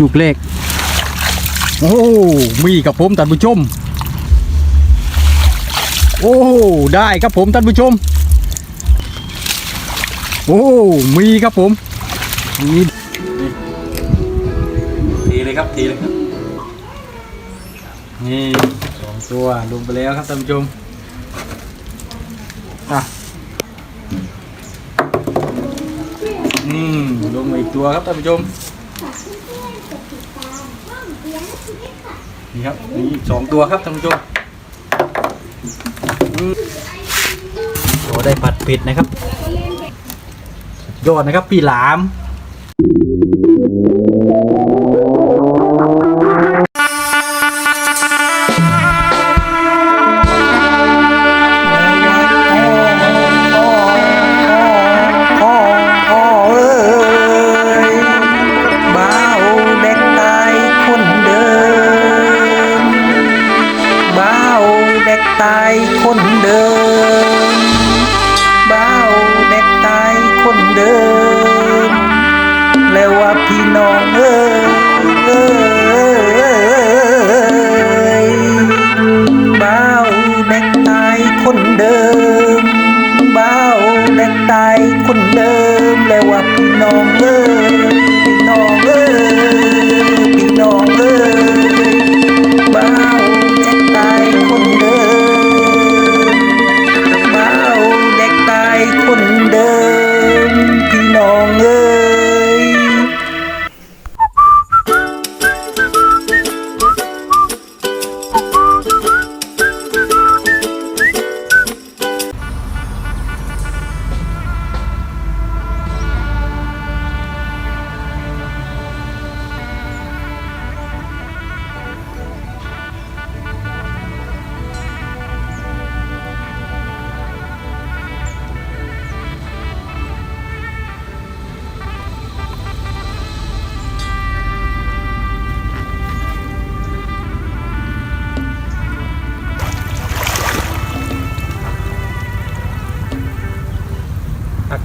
ลูกเล็ก โอ้ มีกับผมท่านผู้ชม โอ้ ได้ครับผมท่านผู้ชม โอ้ มีครับผมมีทีเลยครับทีเลยครับ นี่สองตัวลงไปแล้วครับท่านผู้ชม อะอืมลงมาอีกตัวครับท่านผู้ชม นี่ครับนี่สองตัวครับท่านผู้ชมอืมโอ้ได้ผัดเผ็ดนะครับยอดนะครับ ปีหลาม ตายคนเดิมแล้วว่าพี่น้องเอ้ย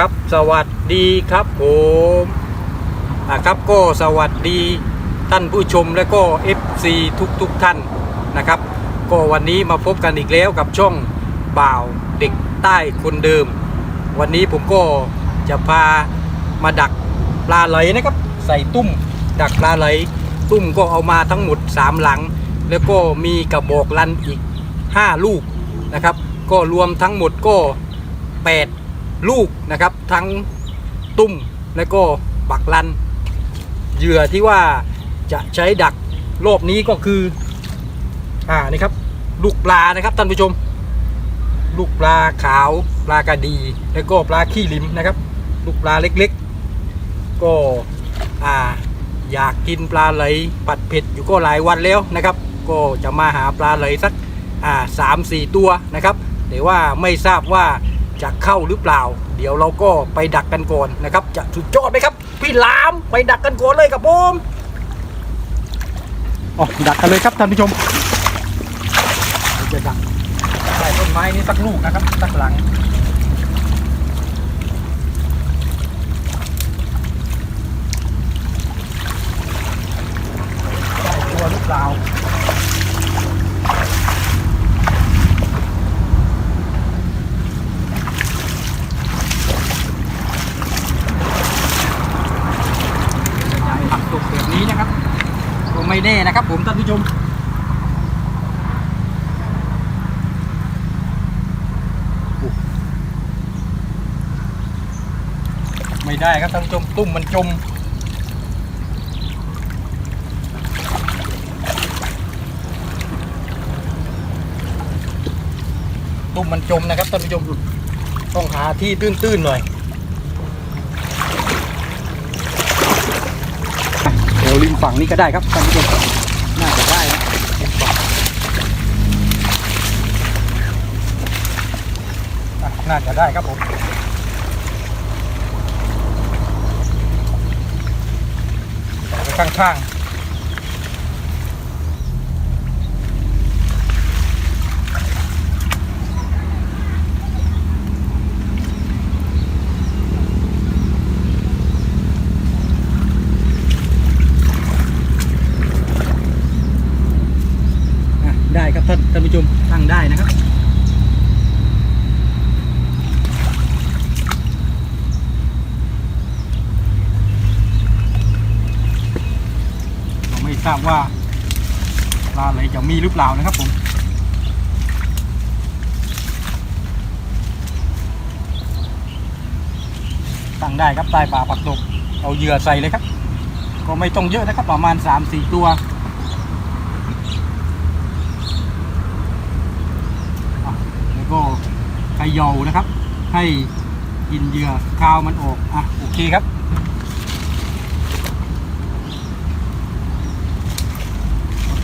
ครับ สวัสดีครับผมอะครับก็สวัสดีท่านผู้ชมและก็ FC ทุกทุกท่านนะครับ ก็วันนี้มาพบกันอีกแล้วกับช่องบ่าวเด็กใต้คนเดิม วันนี้ผมก็จะพามาดักปลาไหลนะครับ ใส่ตุ้ม ดักปลาไหล ตุ้มก็เอามาทั้งหมด 3 หลัง แล้วก็มีกระบอกลันอีก 5 ลูกนะครับ ก็รวมทั้งหมดก็ 8 ลูกนะครับ ทั้งตุ้มและก็บักลันเหยื่อที่ว่าจะใช้ดักรอบนี้ก็คือ อ่านี่ครับ ลูกปลานะครับท่านผู้ชม ลูกปลาขาวปลากระดี แล้วก็ปลาขี้ลิมนะครับ ลูกปลาเล็กๆ ก็อ่าอยากกินปลาไหลปัดเผ็ดอยู่ก็หลายวันแล้วนะครับ ก็จะมาหาปลาไหลสักอ่าสามสี่ตัวนะครับแต่ว่าไม่ทราบว่า จะเข้าหรือเปล่า เดี๋ยวเราก็ไปดักกันก่อนนะครับ จะสุดยอดไหมครับ พี่หลามไปดักกันก่อนเลยครับผมอ๋อดักกันเลยครับท่านผู้ชมเราจะดักใส่ต้นไม้นี้สักลูกนะครับสักหลังได้ตัวหรือเปล่า ผักตกแบบนี้นะครับก็ ไม่แน่นะครับผมท่านผู้ชมไม่ได้ครับท่านผู้ชมตุ้มมันจมตุ้มมันจมนะครับท่านผู้ชมต้องหาที่ตื้นๆหน่อย เดี๋ย วริมฝั่งนี้ก็ได้ครับท่านผู้ชมน่าจะได้นะริมฝั่งน่าจะได้ครับผมไปข้างๆานผู้ชมตั้งได้นะครับ ก็ไม่ ทราบว่าปลาอะไรจะมีหรือเปล่านะครับผมตั้งได้ครับใต้ป่าปักตกเอาเหยื่อใส่เลยครับ ก็ไม่ต้องเยอะนะครับประมาณ 3-4 ตัวแล้วก็ขย่านะครับ ให้กินเหยื่อคาวมันออกอะโอเคครับ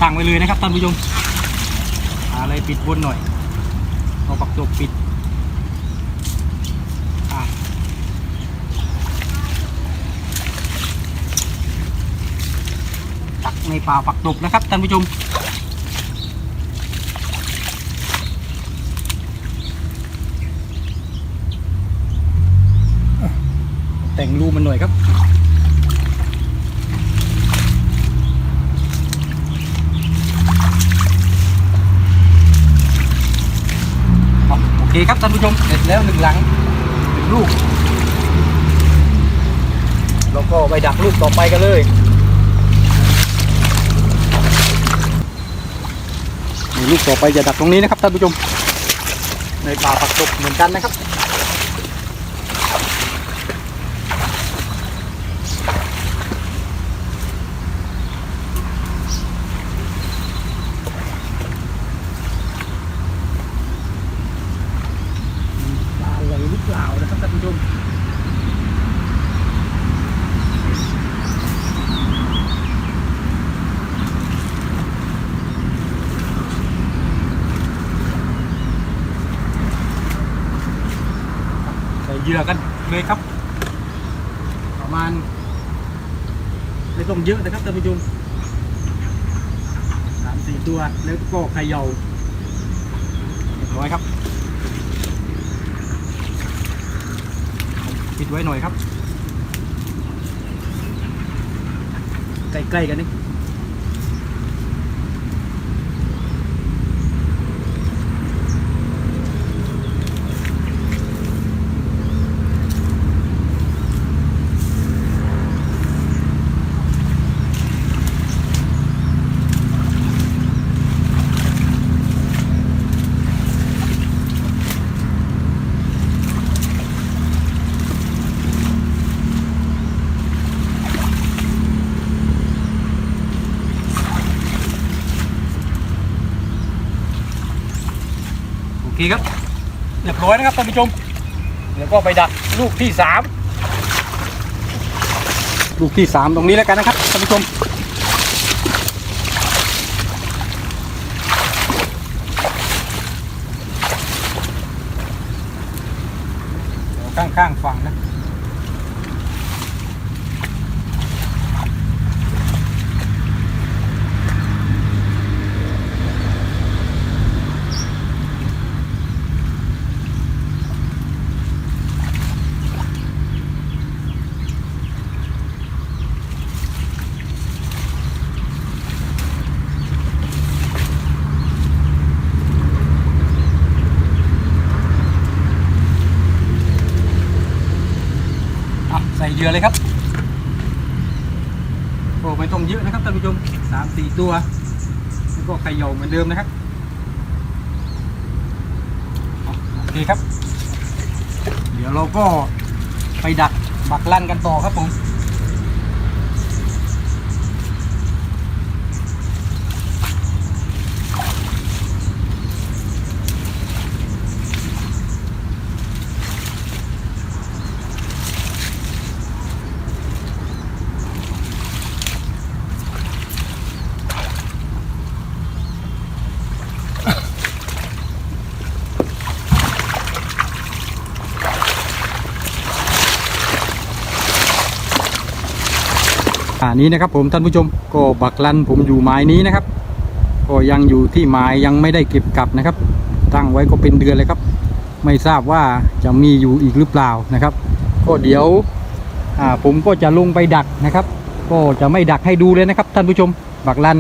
ตั้งไว้เลยนะครับท่านผู้ชมหาอะไรปิดบนหน่อยเอาปักตกปิดตักในป่าปักตบนะครับท่านผู้ชมแต่งรูมันหน่อยครับ โอ เคครับท่านผู้ชมเสร็จแล้วหนึ่งหลังหนึ่งลูกเราก็ไปดักลูกต่อไปกันเลยนี่ลูกต่อไปจะดักตรงนี้นะครับท่านผู้ชม ในป่าปักตบเหมือนกันนะครับ ปลาอะไรหรือเปล่านะครับท่านผู้ชมใส่เห ยื่อกันเลยครับ ประมาณไม่ต้องเยอะนะครับท่านผู้ชมสามสี่ตัวแล้วก็ขยาเรียบร้อยครับปิดไว้หน่อยครับ ใกล้ๆกันนี่ เคครับเรียบร้อยนะครับท่านผู้ชมเดี๋ยวก็ไปดักลูกที่สามลูกที่สามตรงนี้แล้วกันนะครับท่านผู้ชมข้างๆฝั่งนะใส่เหยื่อเลยครับโอ้ไม่ต้องเยอะนะครับท่านผู้ชม กี่ตัว แล้วก็ไข่เยาเหมือนเดิมนะครับโอเคครับ เดี๋ยวเราก็ไปดักบักลั่นกันต่อครับผม อ่านี้นะครับผมท่านผู้ชมก็บักลันผมอยู่ไม้นี้นะครับ ก็ยังอยู่ที่ไม้ยังไม่ได้เก็บกลับนะครับ ตั้งไว้ก็เป็นเดือนเลยครับ ไม่ทราบว่าจะมีอยู่อีกหรือเปล่านะครับ ก็เดี๋ยวอ่าผมก็จะลงไปดักนะครับ ก็จะไม่ดักให้ดูเลยนะครับ ท่านผู้ชมบักลัน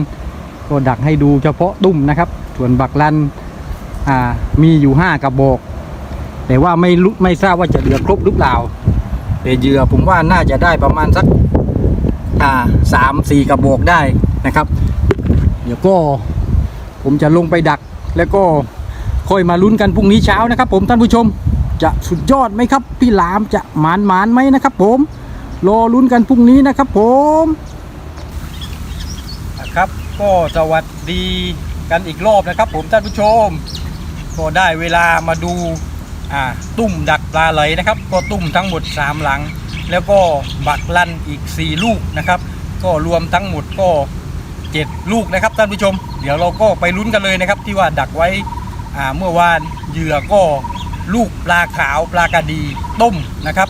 ก็ดักให้ดูเฉพาะตุ้มนะครับ ส่วนบักลันอ่ามีอยู่5กระบอก แต่ว่าไม่รู้ไม่ทราบว่าจะเหลือครบหรือเปล่าแต่เหยื่อผมว่าน่าจะได้ประมาณสัก อ่าสามสี่กระบอกได้นะครับ เดี๋ยวก็ผมจะลงไปดักแล้วก็ค่อยมาลุ้นกันพรุ่งนี้เช้านะครับ ผมท่านผู้ชมจะสุดยอดไหมครับ พี่หลามจะหมานหมานไหมนะครับ ผมรอลุ้นกันพรุ่งนี้นะครับ ผมครับก็สวัสดีกันอีกรอบนะครับ ผมท่านผู้ชม ก็ได้เวลามาดูอ่าตุ่มดักปลาไหลนะครับ ก็ตุ่มทั้งหมด 3 หลัง แล้วก็บักลั่นอีก 4 ลูกนะครับ ก็รวมทั้งหมดก็ 7 ลูกนะครับท่านผู้ชม เดี๋ยวเราก็ไปลุ้นกันเลยนะครับ ที่ว่าดักไว้เมื่อวานเหยื่อก็ลูกปลาขาวปลากระดีต้มนะครับ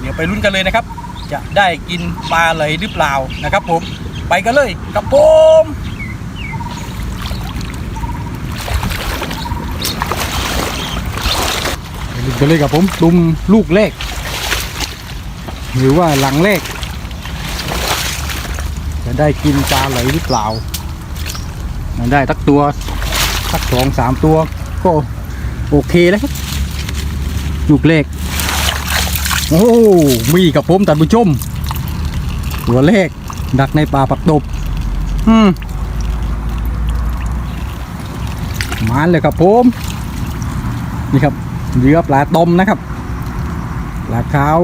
เดี๋ยวไปลุ้นกันเลยนะครับ จะได้กินปลาไหลหรือเปล่านะครับ ผมไปกันเลยกับผมลุ้นกันเลยกับผมตุมลูกแรก หรือว่าหลังแรกจะได้กินปลาไหลหรือเปล่า มันได้ตักตัวสักสองสามตัว ก็โอเคแล้วครับลูกแรกโอ้ มีกับผมท่านผู้ชม ตัวแรกดักในป่าปักตบ อืมมานเลยครับผม นี่ครับเหยื่อปลาต้มนะครับ ปลาขาว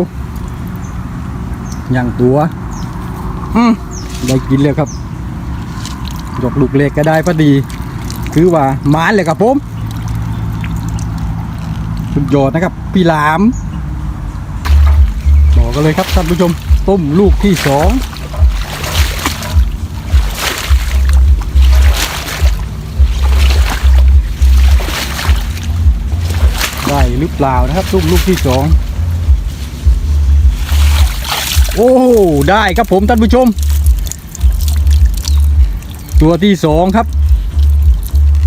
ย่างตัว อืมได้กินเลยครับยกลูกเล็กก็ได้พอดี คือว่าหมานเลยครับผมสุดยอดนะครับ พี่หลามบอกกันเลยครับท่านผู้ชมต้มลูกที่สองได้หรือเปล่านะครับตุ้มลูกที่สอง โอ้ได้ครับผมท่านผู้ชม ตัวที่สองครับ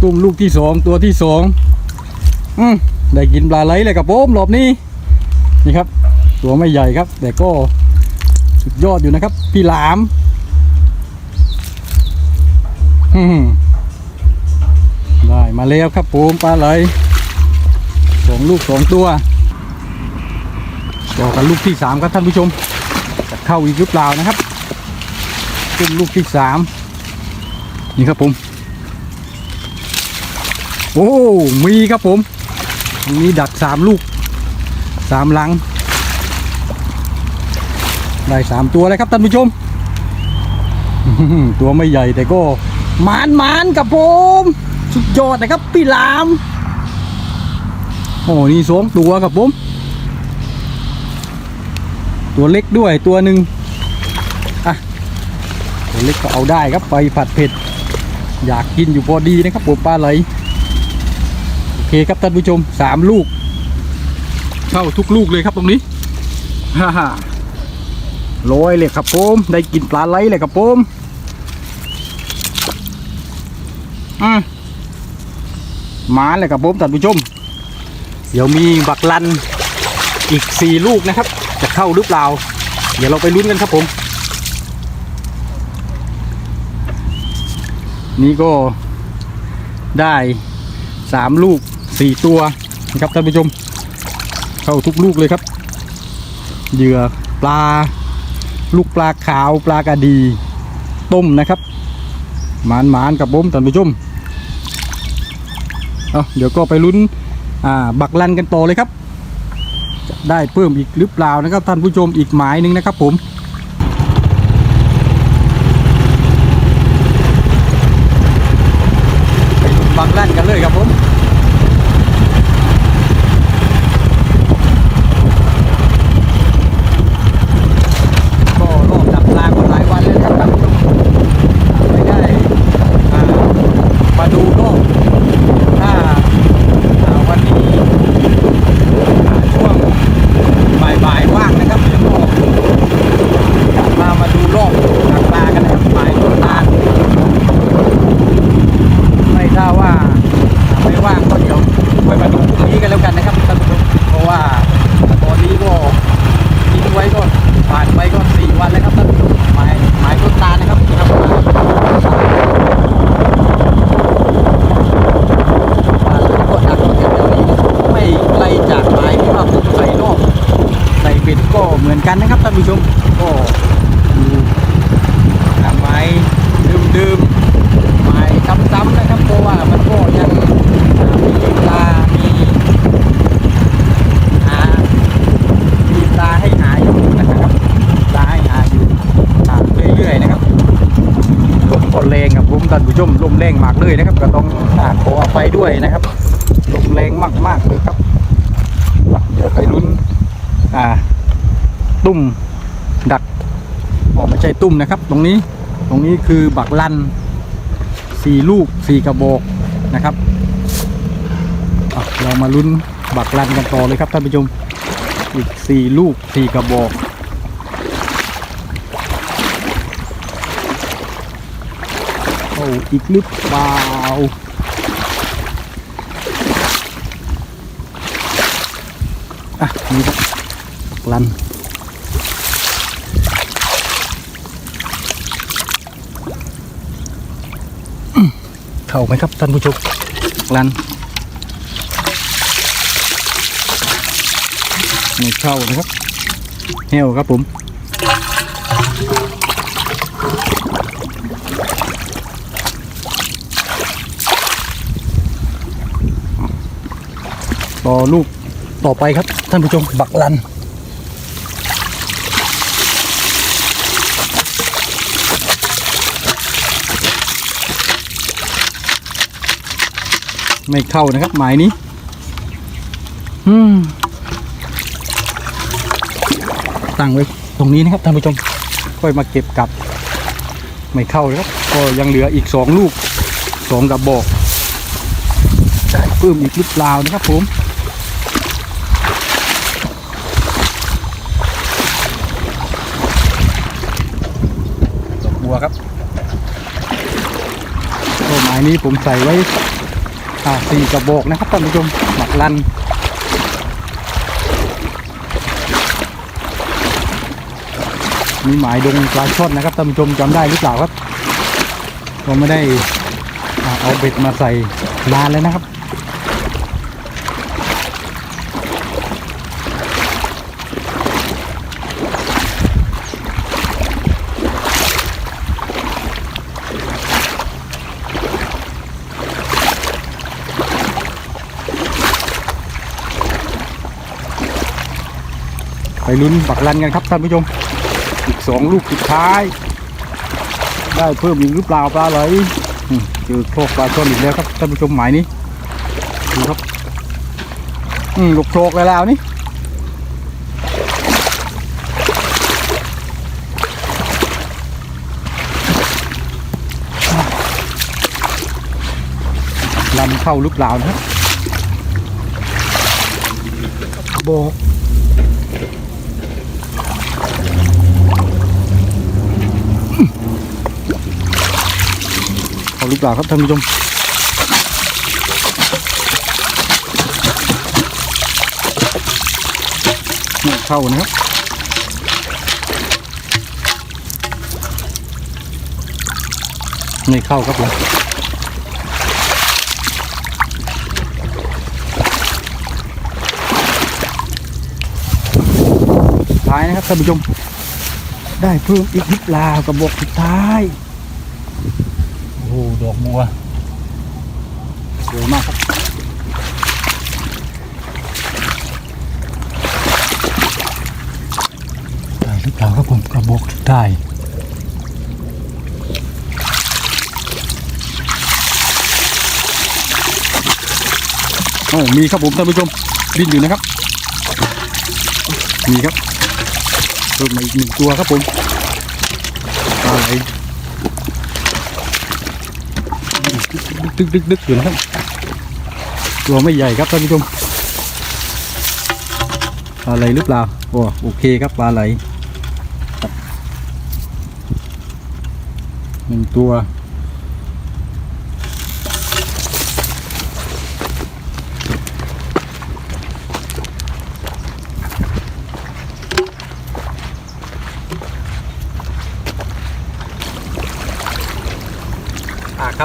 ตุ้มลูกที่สองตัวที่สองอืมได้กินปลาไหลเลยครับผมรอบนี้นี่ครับ ตัวไม่ใหญ่ครับ แต่ก็สุดยอดอยู่นะครับ พี่หลามอืมได้มาแล้วครับผมปลาไหลสองลูกสองตัวต่อกันลูกที่สามครับท่านผู้ชม เข้าอีกหรือเปล่านะครับขึ้นลูกที่สามนี่ครับผม โอ้มีครับผม มีดักสามลูกสามหลัง ได้สามตัวแล้วครับท่านผู้ชม ตัวไม่ใหญ่แต่ก็มานมานครับผม สุดยอดนะครับพี่ลาม โอ้นี่สองตัวครับผม ตัวเล็กด้วยตัวหนึ่งอะตัวเล็กก็เอาได้ครับไปผัดเผ็ด อยากกินอยู่พอดีนะครับผมปลาไหลโอเคครับท่านผู้ชมสามลูก เข้าทุกลูกเลยครับตรงนี้ฮ่าฮ่าลอยเลยครับผมได้กินปลาไหลเลยครับผมอืมมาเลยครับผมท่านผู้ชม เดี๋ยวมีบักลันอีกสี่ลูกนะครับ จะเข้าหรือเปล่า เดี๋ยวเราไปลุ้นกันครับผม นี่ก็ได้สามลูกสี่ตัวนะครับท่านผู้ชม เข้าทุกลูกเลยครับ เหยื่อปลา ลูกปลาขาวปลากระดี ต้มนะครับ หมานหมานกับผมท่านผู้ชมเเดี๋ยวก็ไปลุ้นอ่าบักลันกันต่อเลยครับ ได้เพิ่มอีกหรือเปล่านะครับท่านผู้ชมอีกหมายหนึ่งนะครับผมบักลันกันเลยครับผมก็รอบดับปลาก็หลายวันเลยนะครับท่านผู้ชมอ่าไม่ได้อ่ามาดูก็ถ้าอ่าวันนี้ ช่วงบ่ายๆว่างนะครับเดี๋ยวก็ ท่านผู้ชมลมแรงมาก เลยนะครับ ก็ต้องอาขออภัยด้วยนะครับลมแรงมากๆเลยครับเดี๋ยวไปลุ้นอ่าตุ้มดักออกไม่ใช่ตุ้มนะครับ ตรงนี้ตรงนี้คือบักลันสี่ลูกสี่กระบอกนะครับอะเรามาลุ้นบักลันกันต่อเลยครับท่านผู้ชมอีกสี่ลูกสี่กระบอก อ้อีกหรือเปล่าอะนี่ครับลันเข้าไหมครับท่านผู้ชมลันไม่เข้านะครับแห้วครับผม ลูกต่อไปครับ ท่านผู้ชมบักลัน ไม่เข้านะครับ หมายนี้ อืมตั้งไว้ตรงนี้นะครับท่านผู้ชม ค่อยมาเก็บกลับ ไม่เข้านะครับ ก็ยังเหลืออีกสองลูกสองกระบอกได้เพิ่มอีกหรือเปล่านะครับผม ดอกบัวครับต้นไม้นี้ผมใส่ไว้สี่กระบอกนะครับท่านผู้ชมหมักลันมีหมายดงปลาช่อนนะครับท่านผู้ชมจำได้หรือเปล่าครับ ก็ไม่ได้อเอาเบ็ดมาใส่นานแล้วนะครับ ลุ้นบักลันกันครับท่านผู้ชม อีกสองลูกสุดท้าย ได้เพิ่มอีกหรือเปล่าปลาไหลเจอโคกปลาช่อนอีกแล้วครับท่านผู้ชมหมายนี้ดูครับ อืมลูกโคกแล้วนี่ลำเข้าหรือเปล่านะครับโบก เอาลูกปลาครับท่านผู้ชมเข้านะครับไม่เข้าครับผมท้ายนะครับท่านผู้ชม ได้เพิ่มอีกนิดลาวกระบอกสุดท้าย หดอกบัวสวยมากครับได้หรือเปล่าครับผมกระบอกสุดท้ายโอ้มีครับผมท่านผู้ชมบินอยู่นะครับ มีครับเพิ่มมาอีกหนึ่งตัวครับผมปลาไหล ดึกดึกดึกอยู่นะครับ ตัวไม่ใหญ่ครับท่านผู้ชมปลาไหลหรือเปล่าโอ้โอเคครับปลาไหลหนึ่งตัว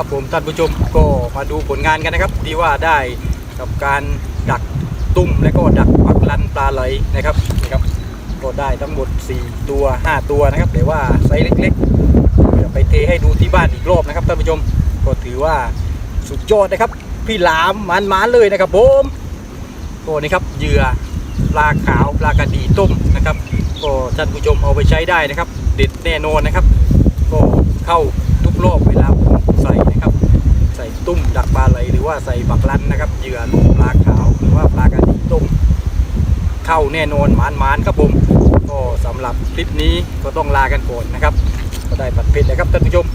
ครับผมท่านผู้ชมก็มาดูผลงานกันนะครับที่ว่าได้กับการดักตุ้มและก็ดักปักลันปลาไหลนะครับนะครับก็ได้ทั้งหมด 4 ตัว 5 ตัวนะครับแต่ว่าไซส์เล็กๆเดี๋ยวไปเทให้ดูที่บ้านอีกรอบนะครับท่านผู้ชมก็ถือว่าสุดยอดนะครับ พี่หลามมันมาเลยนะครับผมก็นี่ครับเหยื่อปลาขาวปลากระดีต้มนะครับก็ท่านผู้ชมเอาไปใช้ได้นะครับเด็ดแน่นอนนะครับก็เข้า รอบเวลาผมใส่นะครับใส่บักลันนะครับเหยื่อลูกปลาขาวหรือว่าปลากระดีต้มเข้าแน่นอนหมานหมานๆครับผมก็สำหรับคลิปนี้ก็ต้องลากันก่อนนะครับ ก็ได้ปัดเพชรนะครับท่านผู้ชม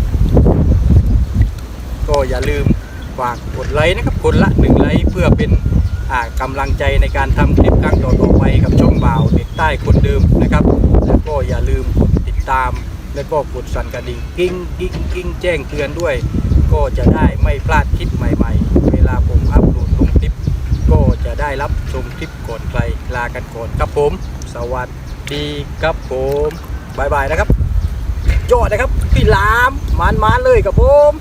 ก็อย่าลืมฝากกดไลค์นะครับคนละหนึ่งไลค์เพื่อเป็นอ่ากำลังใจในการทำคลิปครั้งต่อๆไปกับช่องบ่าวเด็กใต้คนเดิมนะครับ แล้วก็อย่าลืมกดติดตาม แล้วก็กดสั่นกระดิ่งกิ้งกิ้งกิ้งแจ้งเตือนด้วย ก็จะได้ไม่พลาดคลิปใหม่ ๆ เวลาผมอัพโหลดลงคลิป ก็จะได้รับชมคลิปก่อนใครลากันก่อนครับผม สวัสดีครับผมบายบายนะครับยอดนะครับพี่ลามมานมานเลยครับผม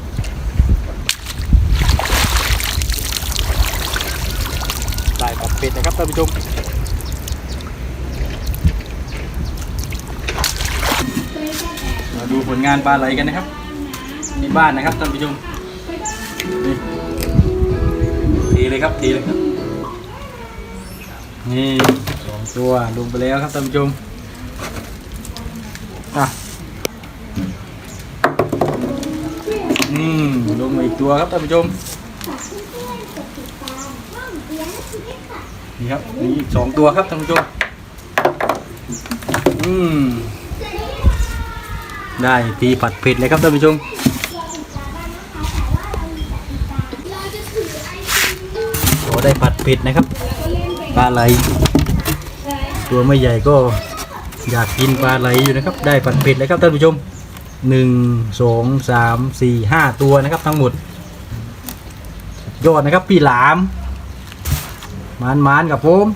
ได้ปัดเป็ดนะครับท่านผู้ชม มาดูผลงานปลาไหลกันนะครับที่บ้านนะครับท่านผู้ชมนี่ทีเลยครับทีเลยครับ นี่สองตัวลงไปแล้วครับท่านผู้ชมอะอืมลงมาอีกตัวครับท่านผู้ชมนี่ครับนี่สองตัวครับท่านผู้ชมอืม ได้ทีผัดเผ็ดเลยครับท่านผู้ชมโอ้ได้ผัดเผ็ดนะครับปลาไหล ตัวไม่ใหญ่ก็อยากกินปลาไหลอยู่นะครับ ได้ผัดเผ็ดเลยครับท่านผู้ชมหนึ่งสองสามสี่ห้าตัวนะครับ ทั้งหมด ยอดนะครับ พี่หลามมานมานๆกับผม